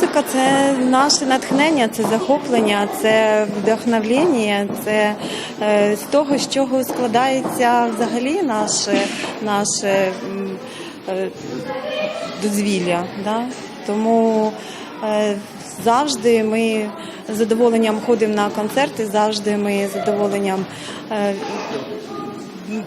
Музика це наше натхнення, це захоплення, це вдохновлення, це е, з того, з чого складається взагалі наше, наше е, дозвілля. Да? Тому е, завжди ми з задоволенням ходимо на концерти, завжди ми з задоволенням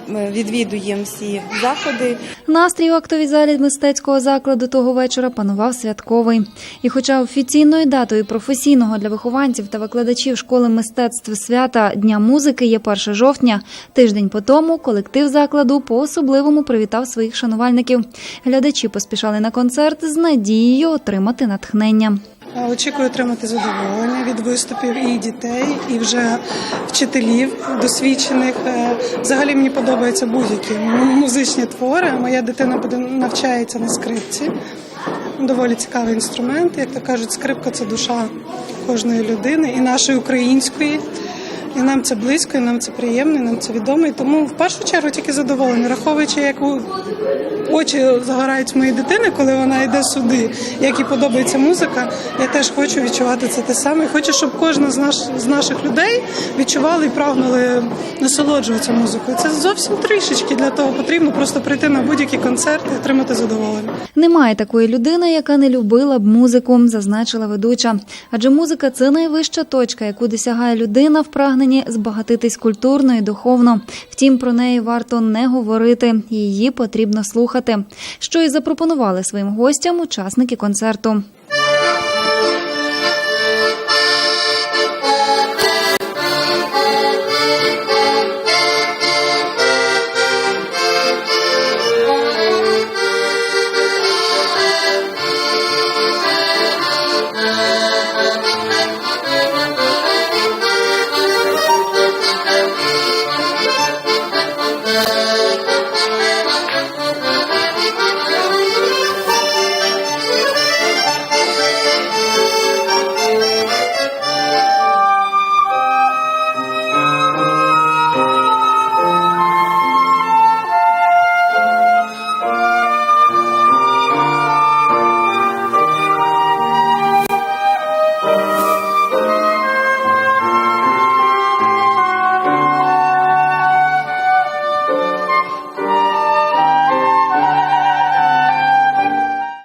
відвідуємо всі заходи. Настрій у актовій залі мистецького закладу того вечора панував святковий. І хоча офіційною датою професійного для вихованців та викладачів школи мистецтв свята Дня музики є 1 жовтня, тиждень по тому колектив закладу по-особливому привітав своїх шанувальників. Глядачі поспішали на концерт з надією отримати натхнення. Очікую отримати задоволення від виступів і дітей, і вже вчителів досвідчених. Е, Взагалі мені подобаються будь-які музичні твори. Моя дитина буде навчається на скрипці. Доволі цікавий інструмент. Як то кажуть, скрипка це душа кожної людини і нашої української. І нам це близько, і нам це приємно, і нам це відомо. І тому в першу чергу тільки задоволені, враховуючи, як очі загорають моєї дитини, коли вона йде сюди, як їй подобається музика. Я теж хочу відчувати це те саме. І Хочу, щоб кожна з наш з наших людей відчувала і прагнули насолоджуватися музикою. Це зовсім трішечки для того потрібно просто прийти на будь-який концерт і отримати задоволення. Немає такої людини, яка не любила б музику, зазначила ведуча. Адже музика це найвища точка, яку досягає людина в прагненні збагатитись культурно і духовно. Втім, про неї варто не говорити, її потрібно слухати. Що і запропонували своїм гостям учасники концерту. Música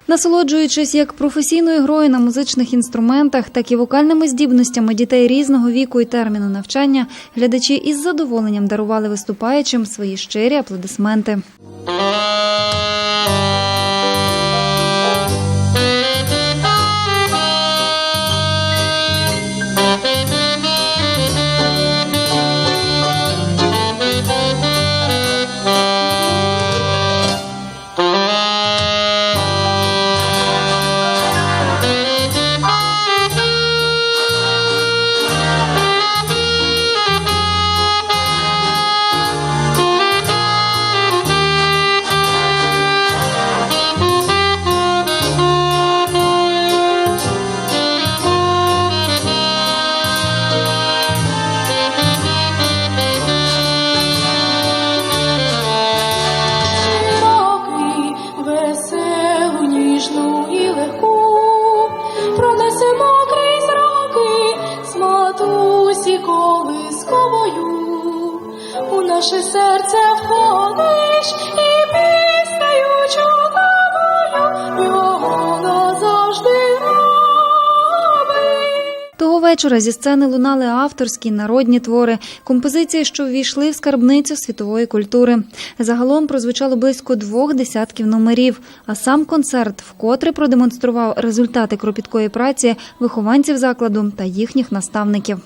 Насолоджуючись як професійною грою на музичних інструментах, так і вокальними здібностями дітей різного віку і терміну навчання, глядачі із задоволенням дарували виступаючим свої щирі аплодисменти. Матусі колисковою, у наше серце входиш і піснею чудовою його назавжди. Того вечора зі сцени лунали авторські народні твори, композиції, що ввійшли в скарбницю світової культури. Загалом прозвучало близько двох десятків номерів. А сам концерт вкотре продемонстрував результати кропіткої праці вихованців закладу та їхніх наставників.